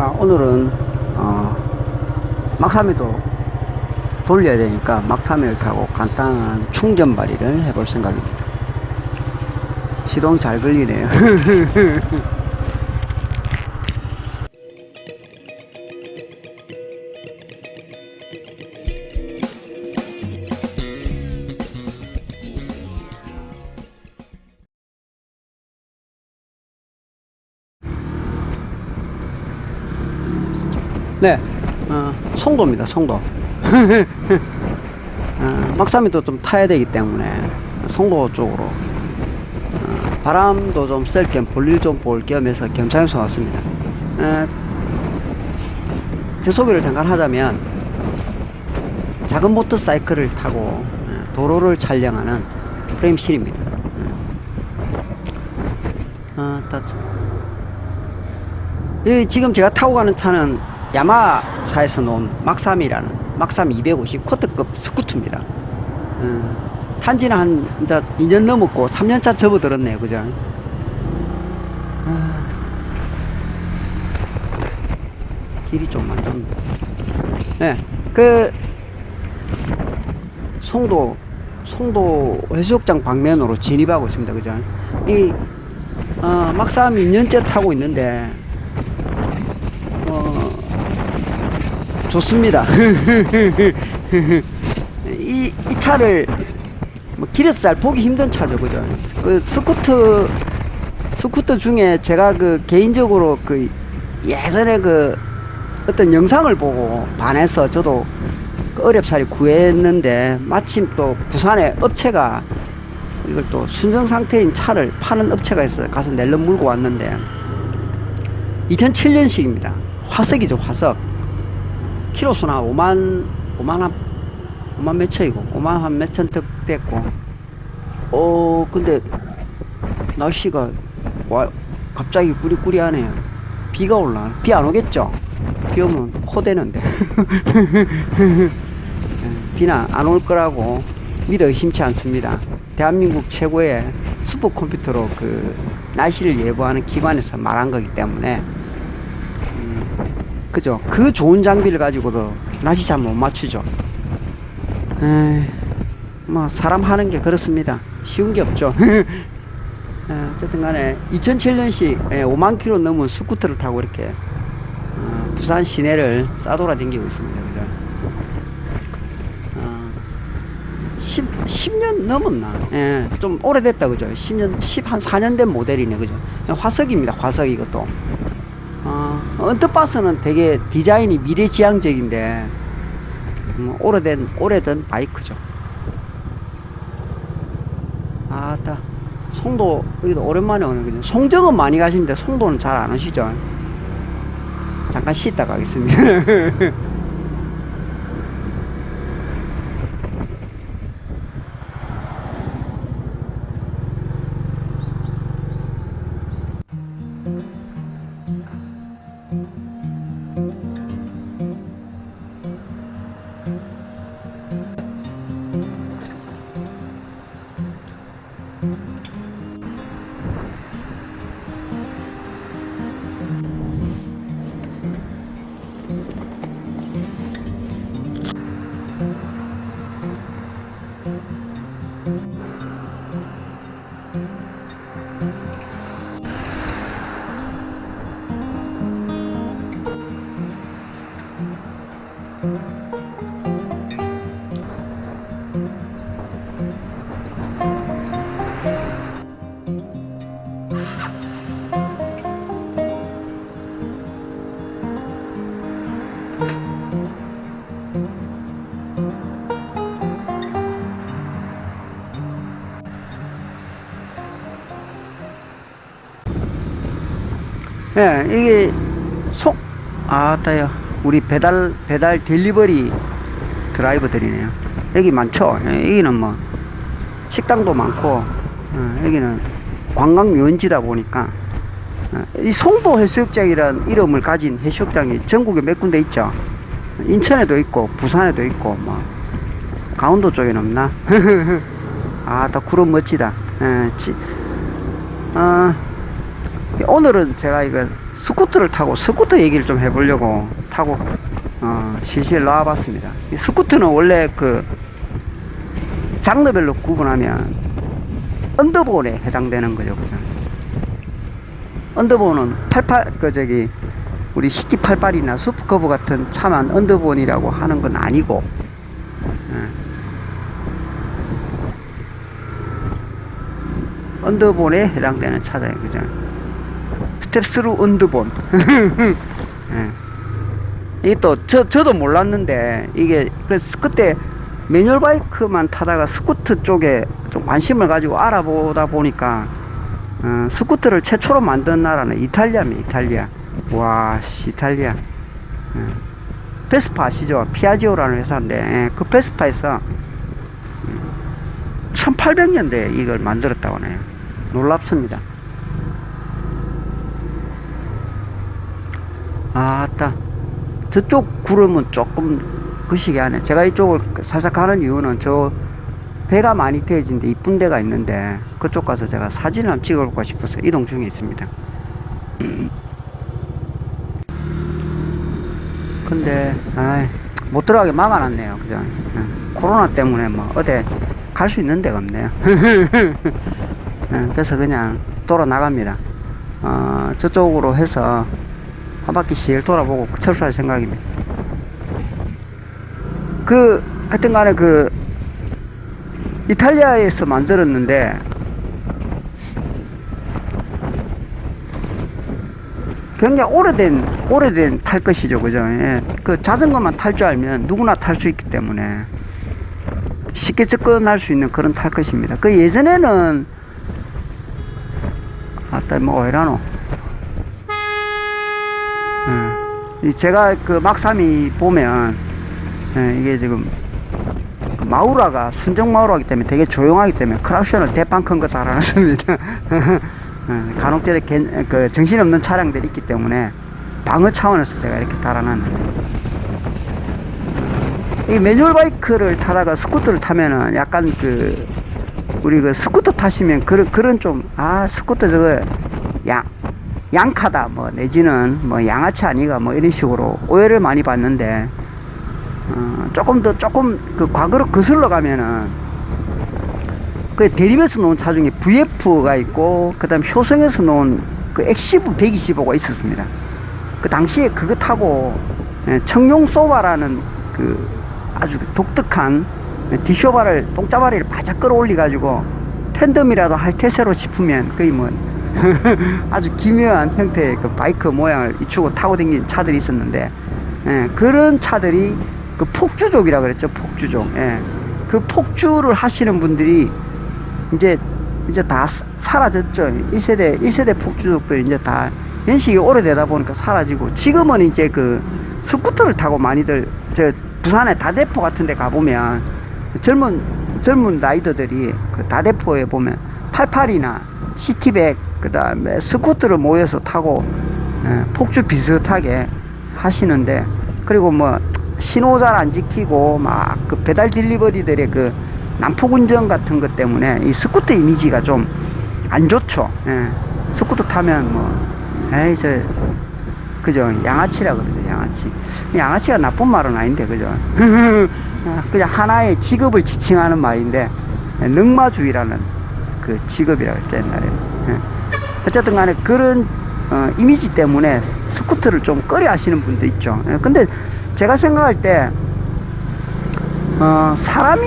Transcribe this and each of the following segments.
자, 오늘은 어, 막삼이도 돌려야 되니까 막삼이를 타고 간단한 충전 발휘를 해볼 생각입니다. 시동 잘 걸리네요. 네, 어, 송도입니다. 송도. 어, 막삼이도 좀 타야 되기 때문에 송도 쪽으로 어, 바람도 좀 쐴 겸 볼일 좀 볼 겸 해서 겸사겸사 왔습니다. 어, 제 소개를 잠깐 하자면 작은 모터 사이클을 타고 어, 도로를 촬영하는 프레임실입니다. 어, 따- 이 지금 제가 타고 가는 차는 야마사에서 놓은 막삼이라는 막삼 250 쿼트급 스쿠터입니다. 어, 탄지는 한 이제 2년 넘었고 3년차 접어들었네요, 그죠? 아, 길이 좀 안 좋네. 네, 그 송도 송도 해수욕장 방면으로 진입하고 있습니다, 그죠? 이 어, 막삼 2년째 타고 있는데 어, 좋습니다. 이, 이 차를 뭐 길에서 잘 보기 힘든 차죠, 그죠? 그 스쿠터 스쿠터 중에 제가 그 개인적으로 그 예전에 그 어떤 영상을 보고 반해서 저도 그 어렵사리 구했는데 마침 또 부산에 업체가 이걸 또 순정 상태인 차를 파는 업체가 있어요. 가서 낼름 물고 왔는데 2007년식입니다. 화석이죠, 화석. 키로수는 한 5만, 5만 한, 5만 몇 천이고, 5만 한 몇천 득 됐고. 어, 근데, 날씨가, 와, 갑자기 꾸리꾸리하네요. 비가 올라. 비 안 오겠죠? 비 오면 코 되는데. 예, 비는 안 올 거라고 믿어 의심치 않습니다. 대한민국 최고의 슈퍼컴퓨터로 그 날씨를 예보하는 기관에서 말한 거기 때문에 그죠? 그 좋은 장비를 가지고도 날씨 잘못 맞추죠. 에이, 뭐 사람 하는 게 그렇습니다. 쉬운 게 없죠. 에, 어쨌든 간에 2007년식 5만 킬로 넘은 스쿠터를 타고 이렇게 어, 부산 시내를 싸돌아 댕기고 있습니다. 그죠? 어, 10, 10년 넘었나? 예, 좀 오래됐다. 그죠? 10년, 10, 한 4년 된 모델이네. 그죠? 화석입니다. 화석 이것도. 어, 언뜻 봐서는 되게 디자인이 미래지향적인데 음, 오래된 오래된 바이크죠. 아따 송도 여기도 오랜만에 오는 거죠. 송정은 많이 가시는데 송도는 잘 안 오시죠. 잠깐 쉬다 가겠습니다. 예, 이게 속 아따야 우리 배달 배달 딜리버리 드라이버들이네요. 여기 많죠. 예, 여기는 뭐 식당도 많고 어, 여기는 관광 묘지다 보니까 어, 이 송도 해수욕장이란 이름을 가진 해수욕장이 전국에 몇 군데 있죠. 인천에도 있고 부산에도 있고 뭐 강원도 쪽에는 없나? 아따 구름 멋지다. 예, 지, 어, 오늘은 제가 이거 스쿠터를 타고 스쿠터 얘기를 좀 해보려고 타고 어, 실실 나와봤습니다. 이 스쿠터는 원래 그 장르별로 구분하면 언더본에 해당되는 거죠, 그죠? 언더본은 88, 그 저기 우리 시티 88이나 수프커브 같은 차만 언더본이라고 하는 건 아니고, 예. 언더본에 해당되는 차다, 그죠? 스텝스루 언더본. 예. 이게 또, 저, 저도 몰랐는데, 이게, 그, 그때 매뉴얼 바이크만 타다가 스쿠터 쪽에 좀 관심을 가지고 알아보다 보니까, 어, 스쿠터를 최초로 만든 나라는 이탈리아입니다, 이탈리아. 와, 씨, 이탈리아. 예. 베스파 아시죠? 피아지오라는 회사인데, 예, 그 베스파에서 1800년대에 이걸 만들었다고 하네요. 놀랍습니다. 아따. 저쪽 구름은 조금 그시기 하네. 제가 이쪽을 살짝 가는 이유는 저 배가 많이 태워진데 이쁜 데가 있는데 그쪽 가서 제가 사진을 한번 찍어볼까 싶어서 이동 중에 있습니다. 근데 아이, 못 들어가게 막아놨네요. 그죠? 예. 코로나 때문에 뭐 어디 갈 수 있는 데가 없네요. 예, 그래서 그냥 돌아 나갑니다. 어, 저쪽으로 해서 한 바퀴씩 돌아보고 철수할 생각입니다. 그 하여튼 간에 그 이탈리아에서 만들었는데 굉장히 오래된 오래된 탈 것이죠 그죠 예. 그 자전거만 탈 줄 알면 누구나 탈 수 있기 때문에 쉽게 접근할 수 있는 그런 탈 것입니다 그 예전에는 아따 뭐 이라노 제가 그 막삼이 보면 예, 이게 지금 그 마우라가 순정 마우라기 때문에 되게 조용하기 때문에 크락션을 대빵 큰거 달아놨습니다. 예, 간혹들에 개- 그 정신없는 차량들이 있기 때문에 방어 차원에서 제가 이렇게 달아놨는데 이 매뉴얼 바이크를 타다가 스쿠터를 타면은 약간 그 우리 그 스쿠터 타시면 그런 그런 좀 아 스쿠터 저거 양 양카다 뭐 내지는 뭐 양아치 아니가 뭐 이런 식으로 오해를 많이 받는데 어, 조금 더 조금 그 과거로 거슬러 가면은 그 대림에서 놓은 차 중에 VF가 있고 그다음 효성에서 놓은 그 엑시브 125가 있었습니다. 그 당시에 그거 타고 예, 청룡 소바라는 그 아주 독특한 디쇼바를 똥짜바리를 바짝 끌어올리 가지고 텐덤이라도 할 태세로 싶으면 거의 뭐 아주 기묘한 형태의 그 바이크 모양을 이추고 타고 다니는 차들이 있었는데 예, 그런 차들이 그 폭주족이라 그랬죠 폭주족 예. 그 폭주를 하시는 분들이 이제 이제 다 사- 사라졌죠 1세대 1세대 폭주족들이 이제 다 연식이 오래되다 보니까 사라지고 지금은 이제 그 스쿠터를 타고 많이들 저 부산의 다대포 같은 데 가보면 젊은 젊은 라이더들이 그 다대포에 보면 88이나 시티백 그 다음에 스쿠터를 모여서 타고 예, 폭주 비슷하게 하시는데 그리고 뭐 신호 잘 안 지키고 막 그 배달 딜리버리들의 그 난폭 운전 같은 것 때문에 이 스쿠터 이미지가 좀 안 좋죠. 예. 스쿠터 타면 뭐 에이 저 그죠 양아치라 그러죠 양아치 양아치가 나쁜 말은 아닌데 그죠 아, 그냥 하나의 직업을 지칭하는 말인데 예, 능마주의라는 그 직업이라고 했죠 옛날에는 예. 어쨌든 간에 그런 어, 이미지 때문에 스쿠터를 좀 꺼려 하시는 분도 있죠. 예, 근데 제가 생각할 때 어, 사람이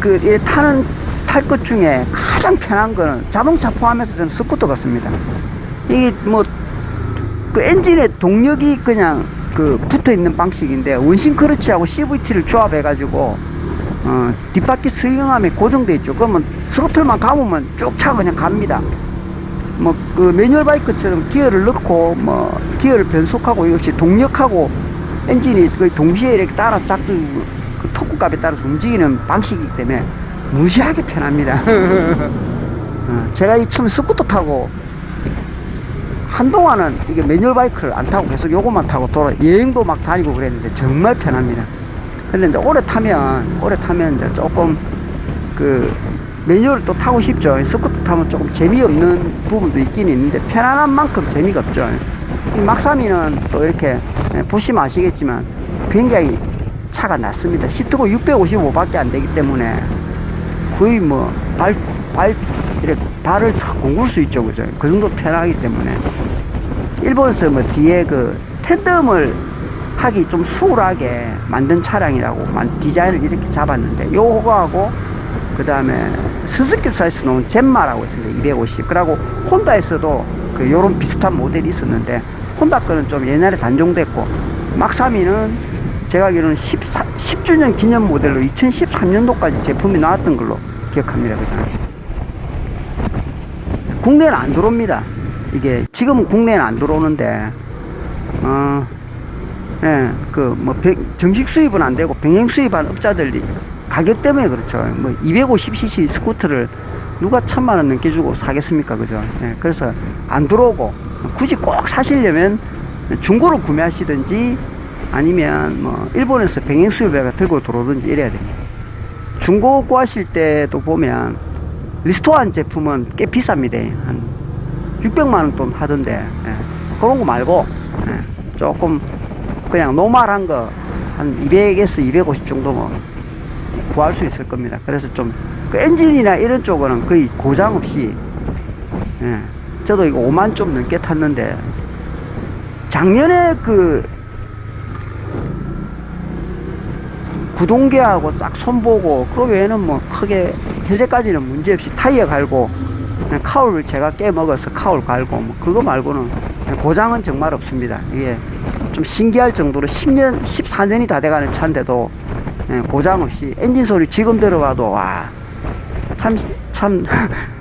그 타는 탈 것 중에 가장 편한 거는 자동차 포함해서 저는 스쿠터 같습니다. 이게 뭐 그 엔진에 동력이 그냥 그 붙어 있는 방식인데 원심 크러치하고 CVT를 조합해 가지고 어 뒷바퀴 스윙함에 고정돼 있죠. 그러면 스로틀만 감으면 쭉 차 그냥 갑니다. 뭐 그 매뉴얼 바이크처럼 기어를 넣고 뭐 기어를 변속하고 이것이 동력하고 엔진이 거의 동시에 이렇게 따라 짝그 토크값에 따라서 움직이는 방식이기 때문에 무시하게 편합니다. 어, 제가 이 처음 스쿠터 타고 한동안은 이게 매뉴얼 바이크를 안 타고 계속 요것만 타고 돌아 여행도 막 다니고 그랬는데 정말 편합니다. 근데 이제 오래 타면 오래 타면 이제 조금 그 매뉴얼을 또 타고 싶죠. 스쿠터 타면 조금 재미없는 부분도 있긴 있는데 편안한 만큼 재미가 없죠. 이 막사미는 또 이렇게 예, 보시면 아시겠지만 굉장히 차가 낮습니다. 시트고 655밖에 안 되기 때문에 거의 뭐 발, 발, 발을 탁 공굴 수 있죠. 그죠? 그 정도 편하기 때문에. 일본에서 뭐 뒤에 그 텐덤을 하기 좀 수월하게 만든 차량이라고 만- 디자인을 이렇게 잡았는데 요거하고 그 다음에 스즈키사에서 나온 젠마라고 있습니다. 250 그리고 혼다에서도 그 요런 비슷한 모델이 있었는데 혼다 거는 좀 옛날에 단종됐고 막사미는 제가 알기로는 14, 10주년 기념 모델로 2013년도까지 제품이 나왔던 걸로 기억합니다. 그죠? 국내는 안 들어옵니다. 이게 지금은 국내는 안 들어오는데 어 예, 그, 뭐, 정식 수입은 안 되고, 병행 수입한 업자들이 가격 때문에 그렇죠. 뭐, 250cc 스쿠터를 누가 천만 원 넘게 주고 사겠습니까? 그죠? 예, 그래서 안 들어오고, 굳이 꼭 사시려면 중고로 구매하시든지 아니면 뭐, 일본에서 병행 수입회가 들고 들어오든지 이래야 됩니다. 중고 구하실 때도 보면, 리스토어한 제품은 꽤 비쌉니다. 한 600만 원 돈 하던데, 예, 그런 거 말고, 예, 조금 그냥 노멀한 거 한 200에서 250 정도 뭐 구할 수 있을 겁니다. 그래서 좀 그 엔진이나 이런 쪽은 거의 고장 없이 예. 저도 이거 5만 좀 넘게 탔는데 작년에 그 구동계하고 싹 손보고 그 외에는 뭐 크게 현재까지는 문제없이 타이어 갈고 카울 제가 깨먹어서 카울 갈고 뭐 그거 말고는 고장은 정말 없습니다. 이게 좀 신기할 정도로 10년, 14년이 다 돼가는 차인데도 예, 고장 없이 엔진 소리 지금 들어봐도 와, 참, 참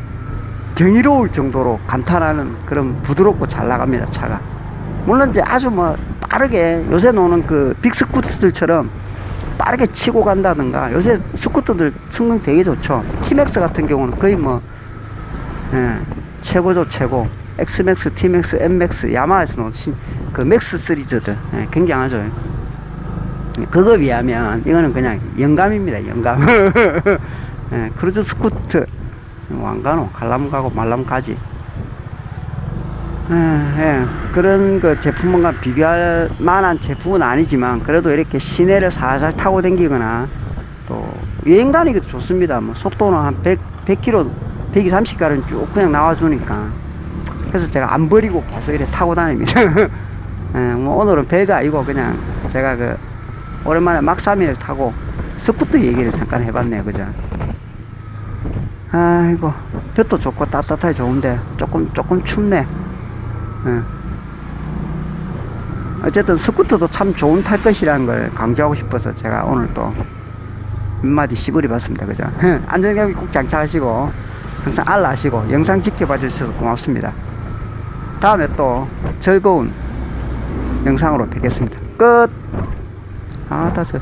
경이로울 정도로 감탄하는 그런 부드럽고 잘 나갑니다, 차가. 물론 이제 아주 뭐 빠르게 요새 노는 그 빅스쿠터들처럼 빠르게 치고 간다든가 요새 스쿠터들 성능 되게 좋죠. 티맥스 같은 경우는 거의 뭐 예, 최고죠 최고. 엑스맥스, 티맥스, 엠맥스, 야마하에서 나온 신- 그 맥스 시리즈들 예, 굉장하죠. 예, 그거 비하면 이거는 그냥 영감입니다. 영감. 예, 크루즈 스쿠트 왕가노 갈람 가고 말람 가지. 예, 예, 그런 그 제품과 비교할 만한 제품은 아니지만 그래도 이렇게 시내를 살살 타고 다니거나 또 여행 다니기도 좋습니다. 뭐 속도는 한 100, 100km, 130가는 쭉 그냥 나와주니까. 그래서 제가 안 버리고 계속 이렇게 타고 다닙니다. 예, 뭐 오늘은 별거 아니고 그냥 제가 그 오랜만에 막사미를 타고 스쿠터 얘기를 잠깐 해봤네요. 그죠? 아이고, 볕도 좋고 따뜻하게 좋은데 조금, 조금 춥네. 예. 어쨌든 스쿠터도 참 좋은 탈 것이라는 걸 강조하고 싶어서 제가 오늘 또 몇 마디 시부리 봤습니다. 그죠? 안전감이 꼭 장착하시고 항상 알라 하시고 영상 지켜봐 주셔서 고맙습니다. 다음에 또 즐거운 영상으로 뵙겠습니다. 끝. 아, 다 저.